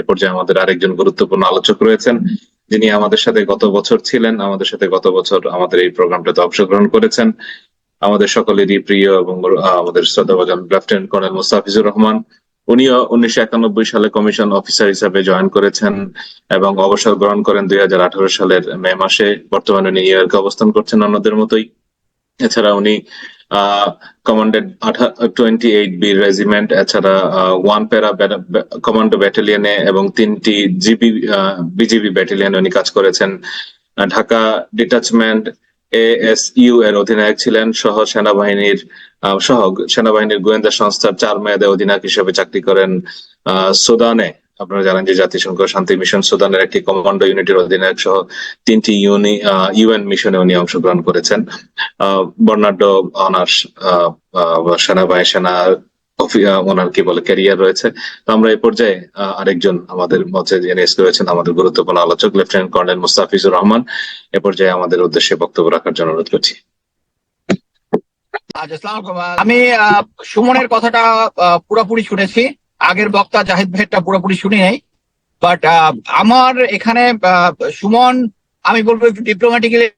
এ পর্যায়ে আমাদের আরেকজন গুরুত্বপূর্ণ আলোচক রয়েছেন। যিনি আমাদের সাথে গত বছর ছিলেন, আমাদের সাথে গত বছর আমাদের এই প্রোগ্রামটাতে অংশগ্রহণ করেছেন। আমাদের সকলেরই প্রিয় এবং আমাদের শ্রদ্ধাভাজন লেফটেন্যান্ট কর্নেল মুস্তাফিজুর রহমান। উনিও উনিশশো একানব্বই সালে কমিশন অফিসার হিসাবে জয়েন করেছেন এবং অবসর গ্রহণ করেন দুই হাজার আঠারো সালের মে মাসে। বর্তমানে উনি নিউ ইয়র্কে অবস্থান করছেন অন্যদের মতোই। এছাড়া উনি commanded twenty eight B regiment এছাড়া ওয়ান প্যারা কমান্ডো ব্যাটালিয়নে এবং তিনটি জিবি বিজিবি ব্যাটালিয়নে উনি কাজ করেছেন। ঢাকা ডিটাচমেন্ট এএসইউ এর অধিনায়ক ছিলেন সহ সেনাবাহিনীর আহ, সহ সেনাবাহিনীর গোয়েন্দা সংস্থার চার মেয়াদে অধিনায়ক হিসেবে চাকরি করেন আহ, সুদানে। আপনারা জানেন যে জাতিসংঘ শান্তি মিশন সুদানের একটি কমান্ডো ইউনিটের অধিনায়ক সহ তিনটি ইউনি ইউএন মিশনে উনি অংশগ্রহণ করেছেন। বর্ণাঢ্য অনার্স সেনাবাহিনী, সেনা ওনার কি বলে ক্যারিয়ার রয়েছে। আমরা এই পর্যায়ে আরেকজন আমাদের মধ্যে যিনি রয়েছেন, আমাদের গুরুত্বপূর্ণ আলোচক, লেফটেন্যান্ট কর্নেল মুস্তাফিজুর রহমান। এ পর্যায়ে আমাদের উদ্দেশ্যে বক্তব্য রাখার জন্য অনুরোধ করছি। আচ্ছা। আমি সুমনের কথাটা পুরোপুরি শুনেছি। আগের বক্তা জাহিদ ভাইয়েরটা পুরোপুরি শুনি নাই। বাট আমার এখানে সুমন, আমি বলব একটু ডিপ্লোম্যাটিক্যালি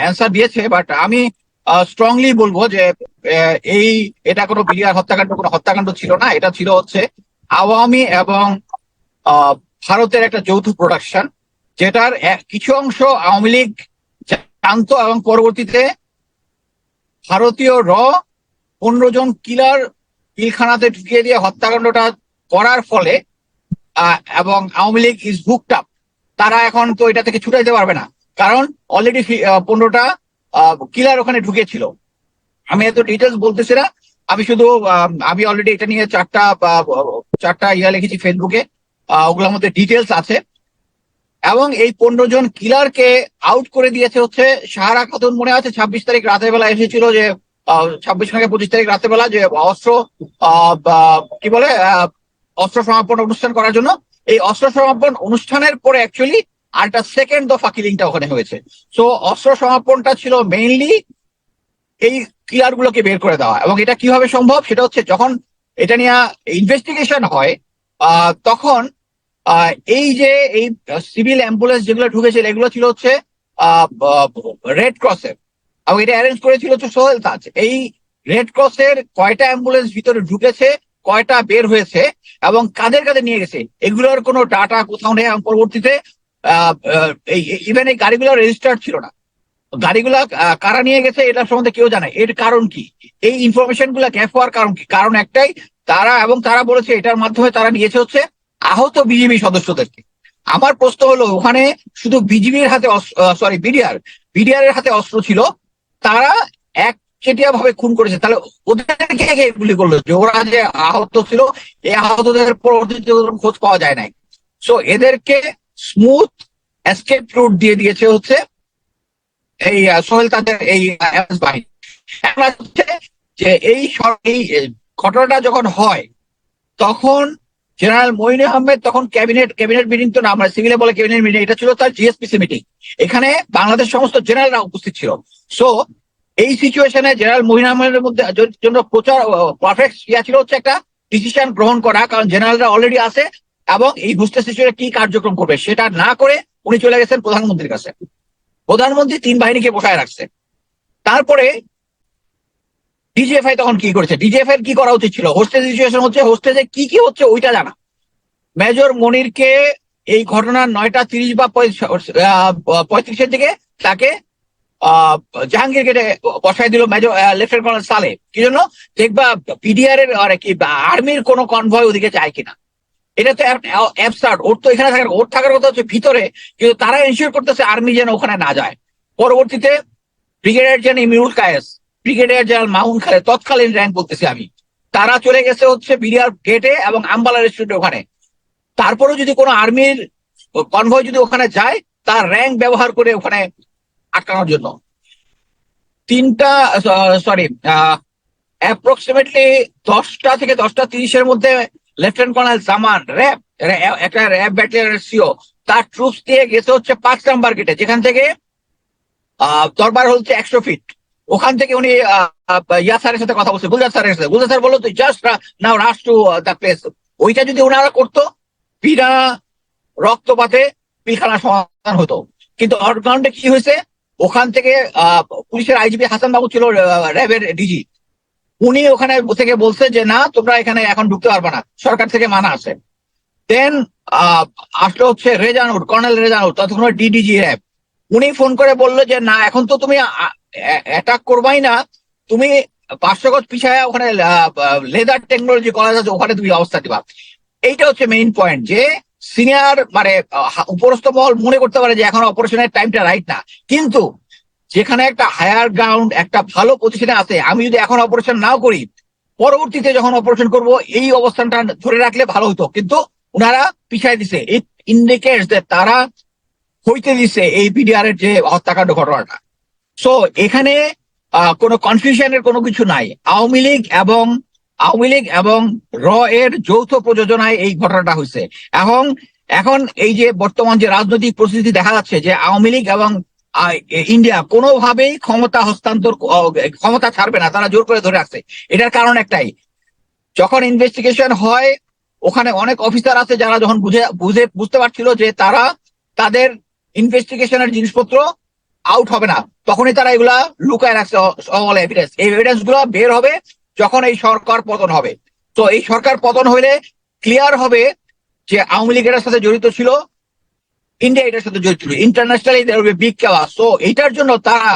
অ্যান্সার দিয়েছে বাট আমি স্ট্রংলি বলব যে এই, এটা কোনো বিলিয়ার হত্যাকাণ্ড, কোনো হত্যাকাণ্ড ছিল না, এটা ছিল হচ্ছে আওয়ামী এবং ভারতের একটা যৌথ প্রোডাকশন যেটার কিছু অংশ আওয়ামী লীগ জানতো এবং পরবর্তীতে ভারতীয় র পনেরো জন কিলার পিলখানাতে ঢুকিয়ে দিয়ে হত্যাকাণ্ডটা করার ফলে এবং Awami League is booked up তারা এখন তো এটা থেকে ছুটাইতে পারবে না। কারণ অলরেডি পনেরোটা কিলার ওখানে ঢুকেছিল। আমি এত ডিটেলস বলতেছি না। আমি শুধু আমি অলরেডি এটা নিয়ে চারটা চারটা ইয়া লিখেছি ফেসবুকে ওগুলোর মধ্যে ডিটেলস আছে। এবং এই পনেরো জন কিলারকে আউট করে দিয়েছে হচ্ছে সাহারা খাতুন। মনে আছে ছাব্বিশ তারিখ রাতের বেলা এসেছিল যে ছাব্বিশ থেকে পঁচিশ তারিখ রাতের বেলা যে অস্ত্র কি বলে অস্ত্র সমাপন অনুষ্ঠান করার জন্য। এই অস্ত্র সমাপন অনুষ্ঠানের পরে অ্যাকচুয়ালি আরেকটা সেকেন্ড দফা কিলিংটা ওখানে হয়েছে। সো অস্ত্র সমাপনটা ছিল মেইনলি এই ক্লিয়ার গুলোকে বের করে দেওয়া। এবং এটা কীভাবে সম্ভব? সেটা হচ্ছে যখন এটা নিয়ে ইনভেস্টিগেশন হয় তখন এই যে এই সিভিল অ্যাম্বুলেন্স যেগুলো ঢুকেছিল, এগুলো ছিল হচ্ছে রেড ক্রসের এবং এটা অ্যারেঞ্জ করেছিল হচ্ছে সোহেল তাজ এই রেড ক্রসের কয়টা অ্যাম্বুলেন্স ভিতরে ঢুকেছে, কয়টা বের হয়েছে এবং কাদের কাদের নিয়ে গেছে, এগুলোর কোনো ডাটা কোথাও নেই এবং পরবর্তীতে। ইভেন এই গাড়িগুলো রেজিস্টার্ড ছিল না। গাড়িগুলা কারা নিয়ে গেছে এটার সম্বন্ধে কেউ জানে এর কারণ কি? এই ইনফরমেশনগুলা গ্যাপ হওয়ার কারণ কি? কারণ একটাই, তারা এবং তারা বলেছে এটার মাধ্যমে তারা নিয়েছে হচ্ছে আহত বিজিবি সদস্যদেরকে। আমার প্রশ্ন হলো, ওখানে শুধু বিজিবির হাতে সরি বিডিআর বিডিআর এর হাতে অস্ত্র ছিল তারা এক চেটিয়া ভাবে খুন করেছে। তাহলে ওদেরকে গুলি করল? যে ওরা যে আহত ছিল এই আহতদের পরবর্তীতে খোঁজ পাওয়া যায় নাই। সো এদেরকে স্মুথ এসকেপ রুট দিয়ে দিয়েছে হচ্ছে এই সোহেল তাদের এই বাহিনী। হচ্ছে যে এই ঘটনাটা যখন হয়, তখন জেনারেল মইন আহমেদ তখন ক্যাবিনেট ক্যাবিনেট মিটিং তো না আমরা সিভিলে বলে ক্যাবিনেট মিটিং এটা ছিল তার জিএসপিসি মিটিং এখানে বাংলাদেশ সমস্ত জেনারেলরা উপস্থিত ছিল। সো এই সিচুয়েশনে জেনারেল মহিন আহমেদের মধ্যে জন্য প্রচার পারফেক্ট ইয়া ছিল হচ্ছে একটা ডিসিশন গ্রহণ করা, কারণ জেনারেলরা অলরেডি আছে, এবং এই বুঝতে সিচুয়েশনে কি কার্যক্রম করবে। সেটা না করে উনি চলে গেছেন প্রধানমন্ত্রীর কাছে। প্রধানমন্ত্রী তিন বাহিনীকে বসায় রাখছে। তারপরে ডিজিএফআই তখন কি করেছে? ডিজিএফআই কি করা উচিত ছিল? হোস্টেজ সিচুয়েশন হচ্ছে হোস্টেজে কি কি হচ্ছে ওইটা জানা। মেজর মনিরকে এই ঘটনার নয়টা তিরিশ বা পঁয়ত্রিশের দিকে তাকে জাহাঙ্গীর গেটে বসাই দিল মেজর লেফটেন্যান্ট কর্নেল সালে। কি জন্য? দেখবা পিডিআর এর আর কি আর্মির কোনো কনভয় ওদিকে যায় কিনা। এটা তো অ্যাবসার্ড ওর তো এখানে থাকার, ওর থাকার কথা হচ্ছে ভিতরে, কিন্তু তারা এনশিওর করতেছে আর্মি যেন ওখানে না যায়। পরবর্তীতে brigadier general Imirul Kayes brigadier general মাহুন খালে তৎকালীন র্যাঙ্ক বলতেছি আমি। তারা চলে গেছে হচ্ছে বিডিআর গেটে এবং আম্বালা রেস্টুরেন্টে ওখানে। তারপরেও যদি কোনো আর্মির কনভয় যদি ওখানে যায়, তার র্যাঙ্ক ব্যবহার করে ওখানে আটকানোর জন্য। তিনটা সরি অ্যাপ্রক্সিমেটলি দশটা থেকে দশটা তিরিশের মধ্যে লেফটেন্যান্ট কর্নেল জামান র্যাব একটা র্যাব ব্যাটালিয়নের সিও তার ট্রুপস দিয়ে গেছে হচ্ছে পাঁচ নাম্বার গেটে যেখান থেকে দরবার হচ্ছে একশো ফিট ওখান থেকে উনি ইয়া স্যারের সাথে কথা বলছে, গুলজার স্যারের সাথে। গুলজার স্যার বলল, তুই just now rush to the place ওইটা যদি ওনারা করতো, বিনা রক্তপাতে পিলখানা সমাধান হতো। কিন্তু অর্গানটা কি হয়েছে? ওখান থেকে পুলিশের আইজিপি হাসান বাবু ছিল র্যাবের ডিজি। উনি ওখানে থেকে বলছে যে, না, তোমরা এখানে এখন ঢুকতে পারবে না। সরকার থেকে মানা আছে। দেন আসলো হচ্ছে রেজানুর, কর্নেল রেজানুর ততক্ষণ ডিডিজি র্যাব। উনি ফোন করে বলল যে, না, এখন তো তুমি অ্যাটাক করবাই না, তুমি পাঁচশো গজ পিছায় ওখানে লেদার টেকনোলজি কলেজ আছে, ওখানে তুমি অবস্থা দিবা। এইটা হচ্ছে মেইন পয়েন্ট যে সিনিয়র মানে উপরস্থ মহল মনে করতে পারে যে এখন অপারেশনের টাইমটা রাইট না। কিন্তু যেখানে একটা হায়ার গ্রাউন্ড একটা ভালো পজিশনে আছে, আমি যদি এখন অপারেশন নাও করি, পরবর্তীতে যখন অপারেশন করব, এই অবস্থানটা ধরে রাখলে ভালো হতো। কিন্তু ওনারা পিছাই দিছে। ইট ইন্ডিকেটস যে তারা হইতে দিছে এই পিডিআর এর যে হত্যাকাণ্ড ঘটনাটা। সো এখানে কোনো কনফিউশনের কোনো কিছু নাই। আওয়ামী লীগ এবং, আওয়ামী লীগ এবং র এর যৌথ প্রযোজনায় এই ঘটনাটা হয়েছে। এখন এখন এই যে বর্তমান যে রাজনৈতিক পরিস্থিতি দেখা যাচ্ছে যে আওয়ামী লীগ এবং ইন্ডিয়া কোনোভাবেই ক্ষমতা হস্তান্তর ক্ষমতা ছাড়বে না, তারা জোর করে ধরে রাখছে। এটার কারণ একটাই। যখন ইনভেস্টিগেশন হয়, ওখানে অনেক অফিসার আছে যারা যখন বুঝে বুঝে, বুঝতে পারছিল যে তারা তাদের ইনভেস্টিগেশনের জিনিসপত্র আউট হবে না। তখনই তারা এগুলা লুকায় রাখছে অল এভিডেন্স এই এভিডেন্সগুলো বের হবে যখন এই সরকার পতন হবে। তো এই সরকার পতন হইলে ক্লিয়ার হবে যে আওয়ামী লীগ এটার সাথে জড়িত ছিল ইন্ডিয়া এটার সাথে জড়িত ছিল। ইন্টারন্যাশনালি বিগ কেওয়া সো এটার জন্য তারা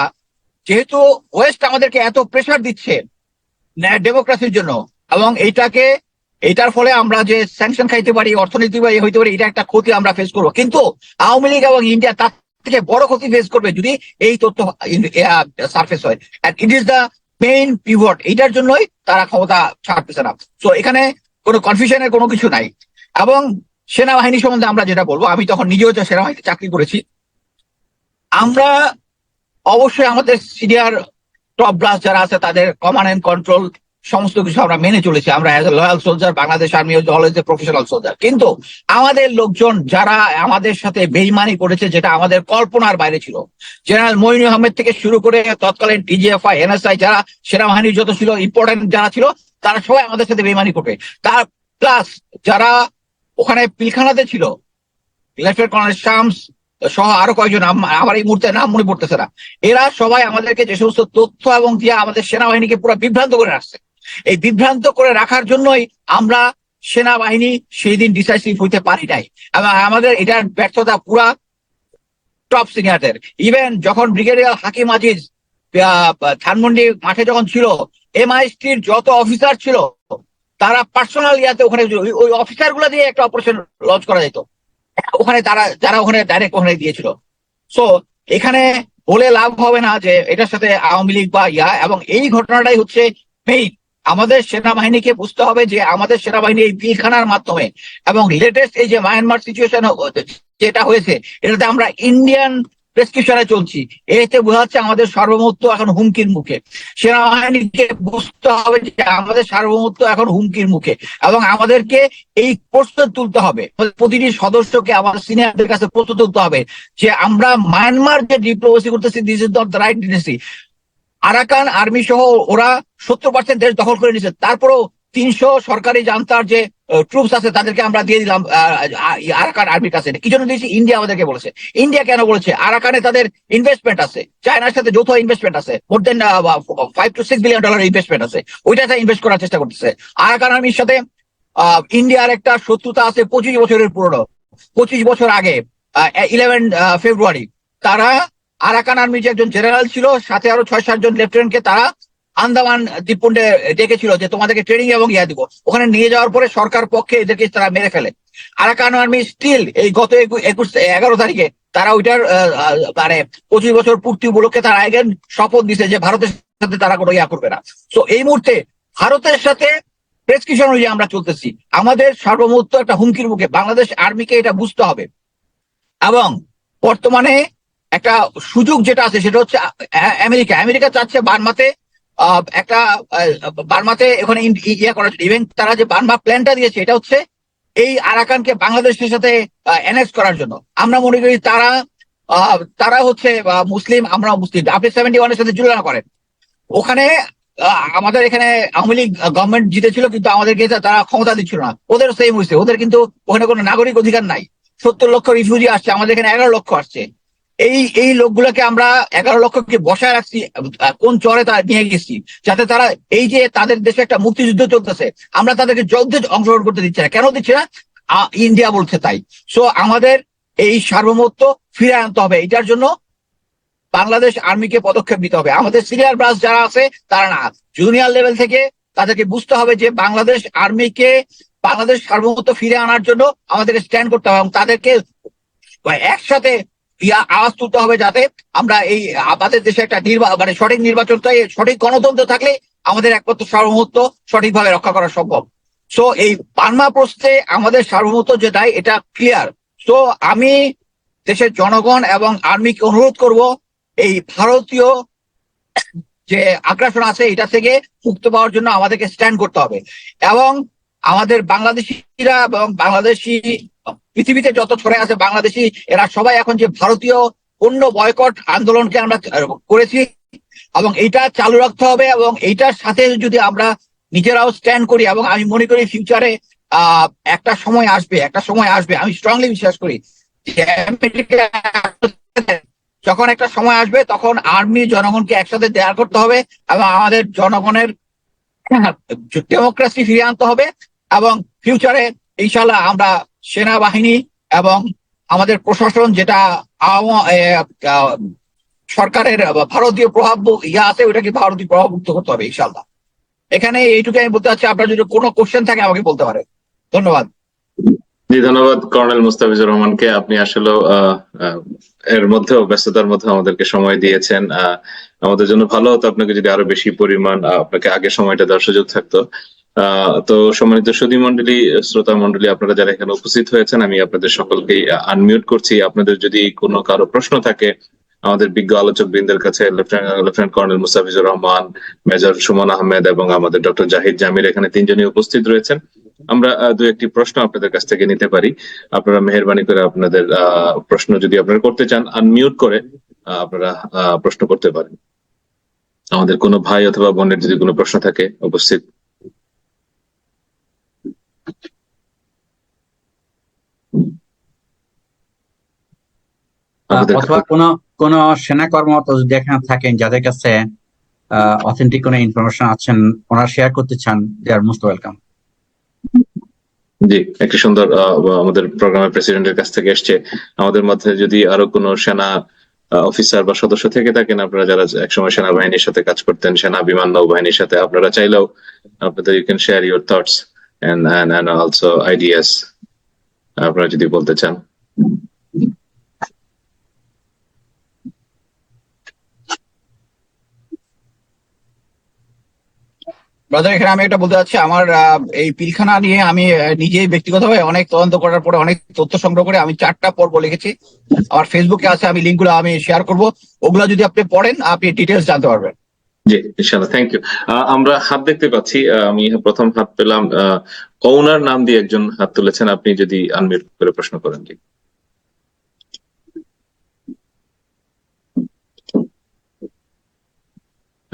যেহেতু ওয়েস্ট আমাদেরকে এত প্রেসার দিচ্ছে ডেমোক্রেসির জন্য, এবং এইটাকে এটার ফলে আমরা যে স্যাংশন খাইতে পারি, অর্থনীতি হইতে পারি, এটা একটা ক্ষতি আমরা ফেস করব। কিন্তু আওয়ামী লীগ এবং ইন্ডিয়া তার থেকে বড় ক্ষতি ফেস করবে যদি এই তথ্য সার্ফেস হয়। It is the main pivot এটার জন্যই তারা ক্ষমতা ছাড়তেছে না। তো এখানে কোনো কনফিউশনের কোনো কিছু নাই। এবং সেনাবাহিনী সম্বন্ধে আমরা যেটা বলব, আমি তখন নিজেও যে সেনাবাহিনীতে চাকরি করেছি, আমরা অবশ্যই আমাদের সিনিয়র টপ ব্রাস যারা আছে, তাদের কমান্ড এন্ড কন্ট্রোল সমস্ত কিছু আমরা মেনে চলেছি। আমরা as a loyal soldier Bangladesh army always a professional soldier কিন্তু আমাদের লোকজন যারা আমাদের সাথে বেইমানি করেছে, যেটা আমাদের কল্পনার বাইরে ছিল, জেনারেল মইন আহমেদ থেকে শুরু করে তৎকালীন ডিজিএফআই এনএসআই যারা সেনাবাহিনীর যত ছিল ইম্পর্টেন্ট যারা ছিল, তারা সবাই আমাদের সাথে বেইমানি করবে। তার প্লাস যারা ওখানে পিলখানাতে ছিল লেফটেন্যান্ট কর্নেল শামস সহ আরও কয়েকজন আমার এই মুহূর্তে নাম মনে পড়তেছে না। এরা সবাই আমাদেরকে যে সমস্ত তথ্য এবং দিয়ে আমাদের সেনাবাহিনীকে পুরো বিভ্রান্ত করে রাখছে। এই বিভ্রান্ত করে রাখার জন্যই আমরা সেনাবাহিনী সেই দিন ডিসাইসিভ হইতে পারি নাই। এবং আমাদের এটার ব্যর্থতা পুরা টপ সিনিয়রদের ইভেন যখন ব্রিগেডিয়ার হাকিম আজিজ ধানমন্ডি মাঠে যখন ছিল এমআইএসটির যত অফিসার ছিল, তারা পার্সোনাল ইয়াতে ওখানে ওই- অফিসারগুলা দিয়ে একটা অপারেশন লঞ্চ করা যেত। ওখানে তারা, যারা ওখানে ডাইরেক্ট ওখানে দিয়েছিল। সো এখানে বলে লাভ হবে না যে এটার সাথে আওয়ামী লীগ বা ইয়া, এবং এই ঘটনাটাই হচ্ছে মেইন আমাদের সেনাবাহিনীকে বুঝতে হবে যে আমাদের সেনাবাহিনী এই পিলখানার মাধ্যমে এবং লেটেস্ট এই যে মায়ানমার সিচুয়েশন যেটা হয়েছে, এটাতে আমরা ইন্ডিয়ান প্রেসক্রিপশনে চলছি। এতে বোঝা যাচ্ছে আমাদের সার্বভৌমত্ব এখন হুমকির মুখে। সেনাবাহিনীকে বুঝতে হবে যে আমাদের সার্বভৌমত্ব এখন হুমকির মুখে এবং আমাদেরকে এই প্রস্তুত তুলতে হবে। প্রতিটি সদস্যকে, আমাদের সিনিয়রদের কাছে প্রস্তুত তুলতে হবে যে আমরা মায়ানমার যে ডিপ্লোমেসি করতেছি this is not the right diplomacy Arakan army সহ ওরা সত্তর পার্সেন্ট দেশ দখল করে নিয়েছে। তারপরেও তিনশো সরকারি জান্তার যে ট্রুপস আছে, তাদেরকে আমরা দিয়ে দিলাম আরাকান আর্মির কাছে। কি জন্য দিয়েছি? ইন্ডিয়া আমাদেরকে বলেছে। ইন্ডিয়া কেন বলেছে? আরাকানে তাদের ইনভেস্টমেন্ট আছে। চায়নার সাথে যৌথ ইনভেস্টমেন্ট আছে। More than five to six billion dollar investment আছে। ওইটাতে ইনভেস্ট করার চেষ্টা করতেছে। আরাকান আর্মির সাথে ইন্ডিয়ার একটা শত্রুতা আছে পঁচিশ বছরের পুরনো। পঁচিশ বছর আগে ইলেভেন ফেব্রুয়ারি তারা আরাকান আর্মির যে একজন জেনারেল ছিল, সাথে আরও ছয়, সাতজন লেফটেন্যান্টকে তারা আন্দামান দ্বীপপুঞ্জে ডেকেছিল যে তোমাদেরকে ট্রেনিং এবং ইয়া দিব। ওখানে নিয়ে যাওয়ার পরে সরকার পক্ষে এদেরকে তারা মেরে ফেলে। আরাকান আর্মি স্টিল এই গত একু- একুশ, এগারো তারিখে তারা ওইটার মানে পঁচিশ বছর পূর্তি উপলক্ষে তারা আগেন শপথ দিছে যে ভারতের সাথে তারা কোনো ইয়া করবে না। তো এই মুহূর্তে ভারতের সাথে প্রেসক্রিপশন অনুযায়ী আমরা চলতেছি। আমাদের সার্বভৌমত্ব একটা হুমকির মুখে বাংলাদেশ আর্মিকে এটা বুঝতে হবে। এবং বর্তমানে একটা সুযোগ যেটা আছে সেটা হচ্ছে আমেরিকা। আমেরিকা চাচ্ছে বার্মাতে একটা বার্মাতে ই- ইয়ে করার ইভেন তারা যে বার্মা প্ল্যানটা দিয়েছে, এটা হচ্ছে এই আরাকানকে বাংলাদেশের সাথে অ্যানেক্স করার জন্য। আমরা মনে করি তারা তারা হচ্ছে মুসলিম আমরা মুসলিম। আপনি সেভেন্টি ওয়ানের সাথে তুলনা করেন। ওখানে আমাদের এখানে আওয়ামী লীগ গভর্নমেন্ট জিতেছিল, কিন্তু আমাদেরকে তারা ক্ষমতা দিচ্ছিল না। ওদের সেম হয়েছে। ওদের কিন্তু ওখানে কোনো নাগরিক অধিকার নাই। সত্তর লক্ষ রিফিউজি আসছে। আমাদের এখানে এগারো লক্ষ আসছে। এই এই লোকগুলোকে আমরা এগারো লক্ষকে বসায় রাখছি? কোন চরে তারা নিয়ে গেছি? যাতে তারা এই যে তাদের দেশে একটা মুক্তিযুদ্ধ চলতেছে, আমরা তাদেরকে যুদ্ধে অংশগ্রহণ করতে দিচ্ছি না। কেন দিচ্ছি না? ইন্ডিয়া বলছে তাই। সো আমাদের এই সার্বভৌমত্ব ফিরে আনতে হবে। এটার জন্য বাংলাদেশ আর্মিকে পদক্ষেপ নিতে হবে। আমাদের সিনিয়র ব্রাঞ্চ যারা আছে, তারা না। জুনিয়র লেভেল থেকে তাদেরকে বুঝতে হবে যে বাংলাদেশ আর্মিকে বাংলাদেশ সার্বভৌমত্ব ফিরে আনার জন্য আমাদেরকে স্ট্যান্ড করতে হবে এবং তাদেরকে একসাথে আওয়াজ তুলতে হবে যাতে আমরা এই আমাদের দেশে একটা মানে সঠিক নির্বাচনটা সঠিক গণতন্ত্র থাকলে আমাদের একমাত্র সার্বভৌমত্ব সঠিকভাবে রক্ষা করা সম্ভব। সো এই বার্মা প্রশ্নে আমাদের সার্বভৌমত্ব যে দায় এটা ক্লিয়ার সো আমি দেশের জনগণ এবং আর্মিকে অনুরোধ করব, এই ভারতীয় যে আগ্রাসন আছে, এটা থেকে মুক্ত পাওয়ার জন্য আমাদেরকে স্ট্যান্ড করতে হবে। এবং আমাদের বাংলাদেশিরা এবং বাংলাদেশি পৃথিবীতে যত ছড়ে আছে বাংলাদেশি, এরা সবাই এখন যে ভারতীয় পণ্য বয়কট আন্দোলনকে আমরা করেছি, এবং এইটা চালু রাখতে হবে, এবং এইটার সাথে যদি আমরা নিজেরাও স্ট্যান্ড করি, এবং আমি মনে করি ফিউচারে একটা সময় আসবে, একটা সময় আসবে, আমি স্ট্রংলি বিশ্বাস করি যখন একটা সময় আসবে, তখন আর্মি জনগণকে একসাথে দেয়ার করতে হবে, এবং আমাদের জনগণের ডেমোক্রেসি ফিরিয়ে আনতে হবে, এবং ফিউচারে ইনশাল্লাহ আমরা সেনাবাহিনী এবং আমাদের প্রশাসন যেটা সরকারের ভারতীয় প্রভাব ইয়া আছে, ওইটাকে ভারতীয় প্রভাব মুক্ত করতে হবে ইনশাল্লাহ এখানে এইটুকু আমি বলতে চাচ্ছি, আপনার যদি কোনো কোশ্চেন থাকে আমাকে বলতে পারে ধন্যবাদ। জি, ধন্যবাদ কর্নেল মুস্তাফিজুর রহমানকে। আপনি আসলে এর মধ্যেও, ব্যস্ততার মধ্যে আমাদেরকে সময় দিয়েছেন। আমাদের জন্য ভালো হতো আপনাকে যদি আরও বেশি পরিমাণ আপনাকে আগে সময়টা দেওয়ার সুযোগ থাকতো। তো সম্মানিত সুধী মন্ডলী শ্রোতা মন্ডলী আপনারা যারা এখানে উপস্থিত হয়েছেন, আমি আপনাদের সকলকেই আনমিউট করছি। আপনাদের যদি কোনো কারও প্রশ্ন থাকে, আমাদের বিজ্ঞ আলোচক বৃন্দের কাছে, lieutenant colonel Mustafizur Rahman, major Suman Ahmed এবং আমাদের ডক্টর জাহিদ জামির এখানে তিনজনই উপস্থিত রয়েছেন। আমরা দু একটি প্রশ্ন আপনাদের কাছ থেকে নিতে পারি। আপনারা মেহরবানি করে আপনাদের প্রশ্ন যদি আপনারা করতে চান আনমিউট করে আপনারা প্রশ্ন করতে পারেন। আমাদের কোনো ভাই অথবা বোনের যদি কোনো প্রশ্ন থাকে, উপস্থিত অথবা কোন কোন সেনা কর্মরত যদি এখানে থাকেন যাদের কাছে অথেন্টিক কোনো ইনফরমেশন আছেন ওনারা শেয়ার করতে চান দে আর মোস্ট ওয়েলকাম জি একটি সুন্দর আমাদের প্রোগ্রামের প্রেসিডেন্টের কাছ থেকে এসছে। আমাদের মধ্যে যদি আরও কোনো সেনা অফিসার বা সদস্য থেকে থাকেন আপনারা যারা একসময় সেনাবাহিনীর সাথে কাজ করতেন সেনা বিমান নৌবাহিনীর সাথে আপনারা চাইলেও আপনাদের you can share your thoughts and and also ideas আপনারা যদি বলতে চান। ব্রাদার এখানে আমি একটা বলতে চাচ্ছি, আমার এই পিলখানা নিয়ে আমি নিজেই ব্যক্তিগতভাবে অনেক তদন্ত করার পরে অনেক তথ্য সংগ্রহ করে আমি চারটা পর্ব লিখেছি। আমার ফেসবুকে আছে, আমি লিঙ্কগুলো আমি শেয়ার করব। ওগুলো যদি আপনি পড়েন, আপনি ডিটেলস জানতে পারবেন। জি ইনশাল্লাহ থ্যাংক ইউ আমরা হাত দেখতে পাচ্ছি আমি প্রথম হাত পেলাম ওনার নাম দিয়ে একজন হাত তুলেছেন, আপনি যদি আনমিউট করে প্রশ্ন করেন, জি।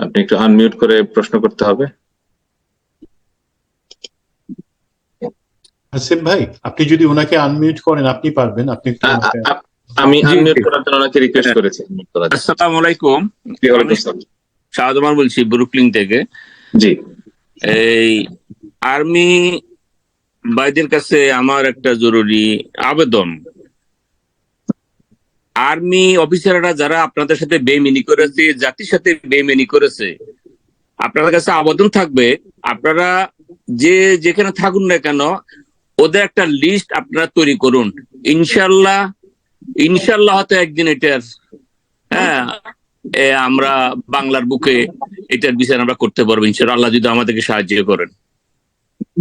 আপনি একটু আনমিউট করে প্রশ্ন করতে হবে। হাসিম ভাই আপনি যদি ওনাকে আনমিউট করেন আপনি পারবেন। আপনি আমি আনমিউট করার জন্য ওনাকে রিকোয়েস্ট করেছি। unmute করার জন্য। আসসালামু আলাইকুম। শাহজামান বলছি ব্রুকলিন থেকে। জি। এই আর্মি ভাইদের কাছে আমার একটা জরুরি আবেদন। আর্মি অফিসাররা যারা আপনাদের সাথে বেমিনি করেছে জাতির সাথে বেমিনি করেছে আপনাদের কাছে আবেদন থাকবে। আপনারা যে যেখানে থাকুন না কেন ওদের একটা লিস্ট আপনারা তৈরি করুন। ইনশাল্লাহ ইনশাল্লাহ হয়তো একদিন এটার হ্যাঁ আমরা বাংলার বুকে এটার বিচার আমরা করতে পারব ইনশাল্লাহ। আল্লাহ যদি আমাদেরকে সাহায্য করেন।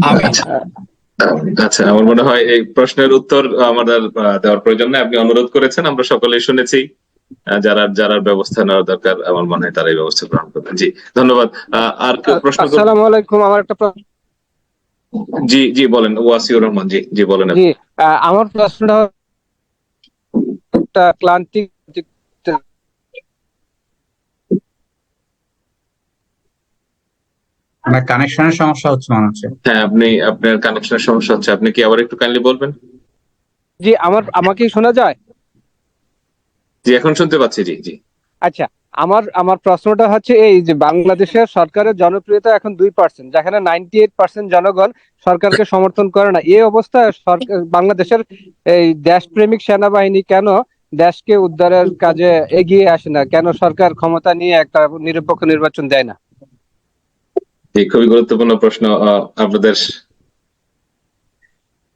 আমি আচ্ছা আমার মনে হয় এই প্রশ্নের উত্তর আমাদের দেওয়ার প্রয়োজন নেই। আপনি অনুরোধ করেছেন আমরা সকলেই শুনেছি। যারা যারা ব্যবস্থা নেওয়ার দরকার আমার মনে হয় তারাই ব্যবস্থা গ্রহণ করবেন। জি ধন্যবাদ। আর কেউ প্রশ্ন? আসসালামু আলাইকুম আমার একটা প্রশ্ন জি জি বলেন ওয়াসিউর রহমান জি জি বলেন জি আহ, আমার প্রশ্নটা একটা ক্লান্তি আপনার কানেকশনের সমস্যা হচ্ছে মনে হচ্ছে। হ্যাঁ আপনি আপনার কানেকশনের সমস্যা হচ্ছে। আপনি কি আবার একটু কাইন্ডলি বলবেন? জি আমার আমাকে শোনা যায়? জি এখন শুনতে পাচ্ছি জি জি। আচ্ছা আমার আমার প্রশ্নটা হচ্ছে এই যে বাংলাদেশের সরকারের জনপ্রিয়তা এখন দুই পার্সেন্ট যেখানে নাইনটি এইট পার্সেন্ট জনগণ সরকারকে সমর্থন করে না। এই অবস্থায় সরকার বাংলাদেশের এই দেশপ্রেমিক সেনাবাহিনী কেন দেশকে উদ্ধারের কাজে এগিয়ে আসে না? কেন সরকার ক্ষমতা নিয়ে একটা নিরপেক্ষ নির্বাচন দেয় না? খুবই গুরুত্বপূর্ণ প্রশ্ন আপনাদের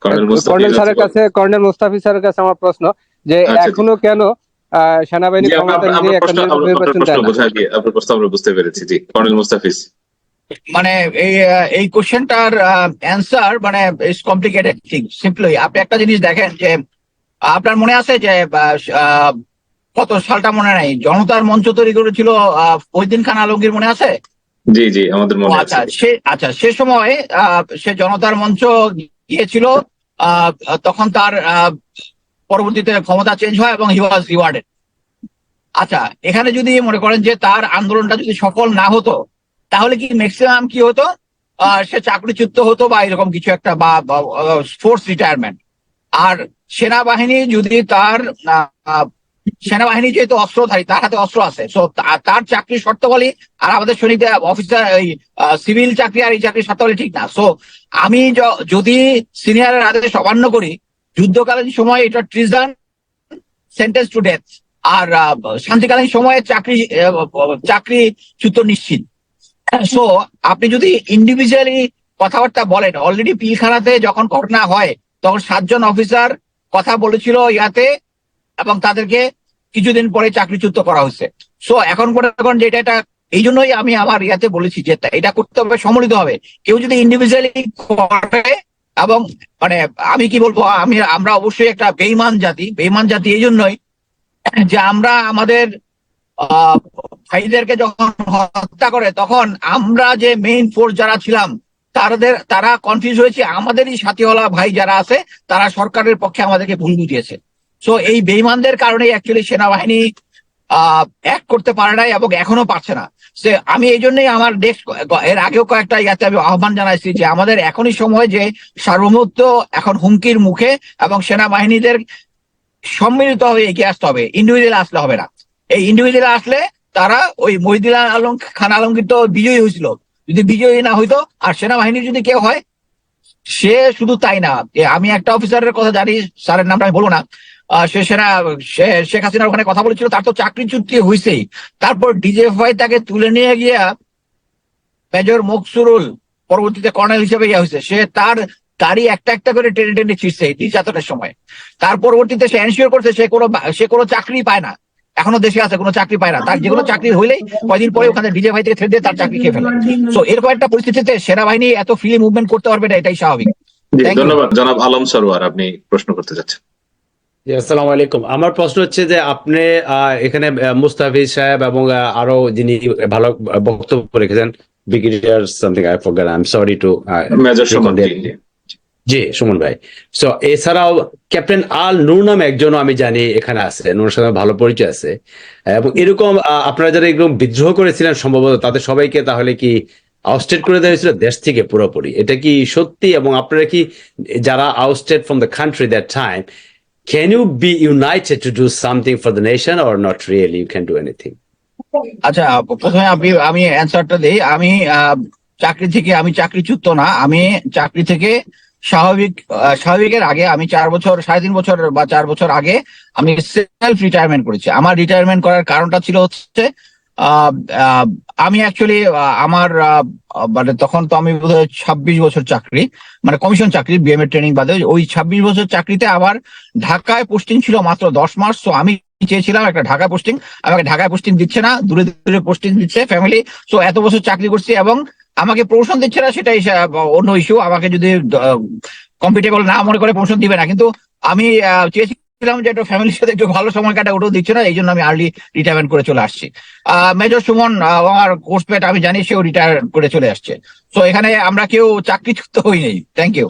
কর্নেল মুস্তাফিজ স্যারের কাছে কর্নেল মুস্তাফি স্যারের কাছে আমার প্রশ্ন যে আচ্ছা, এখনও কেন সেনাবাহিনী ক্ষমতা নিয়ে একটা আপনার নির্বাচন দেয় বুঝতে পেরেছি জি। কর্নেল মুস্তাফিজ। মানে এই এই কোশ্চেনটার অ্যান্সার মানে ইস কমপ্লিকেটেড থিং সিম্পলি আপনি একটা জিনিস দেখেন যে আপনার মনে আছে যে আহ, আহ, কত সালটা মনে নাই? জনতার মঞ্চ তৈরি করেছিল আহ, ফরিদ্দিন খান আলমগীর মনে আছে? জি জি আমাদের মনে আচ্ছা আছে। সে আচ্ছা সে সময় আহ, সে জনতার মঞ্চ গিয়েছিল আহ, তখন তার আহ, পরবর্তীতে ক্ষমতা চেঞ্জ হয় এবং হি ওয়াজ রিওয়ার্ডেড আচ্ছা এখানে যদি মনে করেন যে তার আন্দোলনটা যদি সফল না হতো, তাহলে কি ম্যাক্সিমাম কি হতো? সে চাকরিচ্যুত হতো বা এরকম কিছু একটা বা ফোর্স রিটায়ারমেন্ট আর সেনাবাহিনী যদি তার সেনাবাহিনী যেহেতু অস্ত্রধারী, তার হাতে অস্ত্র আছে সো তার চাকরির শর্তাবলী আর আমাদের সৈনিকদের অফিসার এই সিভিল চাকরি আর এই চাকরির শর্তাবলী ঠিক না। সো আমি যদি সিনিয়রের আদেশ অমান্য করি যুদ্ধকালীন সময় এটা ট্রিজন সেন্টেন্স টু ডেথ আর শান্তিকালীন সময়ে চাকরি চাকরি চ্যুত নিশ্চিত। সো আপনি যদি ইন্ডিভিজুয়ালি কথাবার্তা বলেন অলরেডি পিলখানাতে যখন ঘটনা হয়, তখন সাতজন অফিসার কথা বলেছিল ইয়াতে এবং তাদেরকে কিছুদিন পরে চাকরিচ্যুত করা হয়েছে। সো এখন মনে করেন যে এটা এই জন্যই আমি আমার ইয়াতে বলেছি যে এটা করতে হবে, সম্মিলিত হবে। কেউ যদি ইন্ডিভিজুয়ালি করে এবং মানে আমি কি বলব, আমি, আমরা অবশ্যই একটা বেইমান জাতি বেইমান জাতি এই জন্যই যে আমরা আমাদের ভাইদেরকে যখন হত্যা করে, তখন আমরা যে মেইন ফোর্স যারা ছিলাম, তাদের, তারা কনফিউজ হয়েছে। আমাদেরই সাথীওয়ালা ভাই যারা আছে, তারা সরকারের পক্ষে আমাদেরকে ভুল বুঝিয়েছে। সো এই বেইমানদের কারণেই অ্যাকচুয়ালি সেনাবাহিনী এক করতে পারে নাই এবং এখনও পারছে না। সে, আমি এই জন্যই আমার নেক্সট এর আগেও কয়েকটা ইয়াতে আমি আহ্বান জানাইছি যে আমাদের এখনই সময় যে সার্বভৌমত্ব এখন হুমকির মুখে এবং সেনাবাহিনীদের সম্মিলিত হবে, এগিয়ে আসতে হবে। ইন্ডিভিজুয়াল আসলে হবে না। এই ইন্ডিভিজুয়াল আসলে তারা ওই মহিদুল আলম, খান আলমগীর তো বিজয়ী হয়েছিল। যদি বিজয়ী না হইতো, আর সেনাবাহিনীর যদি কেউ হয়, সে শুধু তাই না। আমি একটা অফিসারের কথা জানি, স্যারের নামটা আমি বলব না। সেনা সে- শেখ হাসিনার ওখানে কথা বলেছিল তার তো চাকরি চুক্তি হয়েছেই তারপর ডিজেফআই তাকে তুলে নিয়ে গিয়া মেজর মকসুরুল পরবর্তীতে কর্নেল হিসেবে ইয়া হয়েছে সে তার তারই একটা একটা করে টেনে টেনে ছিটছে নির্যাতনের সময়। তার পরবর্তীতে সে এনশিওর করছে সে কোনো সে কোনো চাকরি পায় না। এখনও দেশে আছে কোনো চাকরি পায় না। তার যে কোনো চাকরি হইলেই কয়দিন পরে ওখানে ডিজে ভাই থেকে ছেড়ে দিয়ে তার চাকরি খেয়ে ফেলে। সো এরকম একটা পরিস্থিতিতে সেনাবাহিনী এত ফ্রি মুভমেন্ট করতে পারবে না এটাই স্বাভাবিক. ধন্যবাদ। জনাব আলম সরোয়ার আপনি প্রশ্ন করতে যাচ্ছেন। আসসালামু আলাইকুম। আমার প্রশ্ন হচ্ছে যে আপনি এখানে মুস্তাফিজ সাহেব এবং আরও যিনি ভালো বক্তব্য রেখেছেন brigadier something I forgot I am sorry to major Suman ji, Suman ভাই। সো এছাড়াও ক্যাপ্টেন আল নূর নামে একজনও আমি জানি এখানে আছে নূর সাথে ভালো পরিচয় আছে। এবং এরকম আপনারা যারা এরকম বিদ্রোহ করেছিলেন সম্ভবত তাদের সবাইকে তাহলে কি আউটস্টেট করে দেওয়া হয়েছিল দেশ থেকে পুরোপুরি? এটা কি সত্যি? এবং আপনারা কি যারা outstate from the country that time can you be united to do something for the nation or not really? You can do anything. আচ্ছা প্রথমে আমি আমি অ্যান্সারটা দেই। আমি চাকরি থেকে, আমি চাকরিচ্যুত না। আমি চাকরি থেকে স্বাভাবিক স্বাভাবিকের আগে আমি চার বছর, সাড়ে তিন বছর বা চার বছর আগে আমি সেলফ রিটায়ারমেন্ট করেছি। আমার রিটায়ারমেন্ট করার কারণটা ছিল হচ্ছে আমি অ্যাকচুয়ালি আমার মানে তখন তো আমি বোধহয় ছাব্বিশ বছর চাকরি মানে কমিশন চাকরি বিএমএ ট্রেনিং বাদে ওই ছাব্বিশ বছর চাকরিতে আমার ঢাকায় পোস্টিং ছিল মাত্র দশ মাস তো আমি চেয়েছিলাম একটা ঢাকা পোস্টিং আমাকে ঢাকায় পোস্টিং দিচ্ছে না দূরে দূরে পোস্টিং দিচ্ছে ফ্যামিলি তো এত বছর চাকরি করছি এবং আমাকে প্রমোশন দিচ্ছে না সেটাই অন্য ইস্যু আমাকে যদি কম্পিটেবল না মনে করে প্রমোশন দিবে না কিন্তু আমি আহ, চেয়েছিলাম যে একটু ফ্যামিলির সাথে একটু ভালো সময় কাটা ওটাও দিচ্ছে না, এই জন্য আমি আর্লি রিটায়ারমেন্ট করে চলে আসছি। মেজর সুমন আমার কোর্সমেট আমি জানি সেও রিটায়ার করে চলে আসছে। তো এখানে আমরা কেউ চাকরিচ্যুত হই থ্যাংক ইউ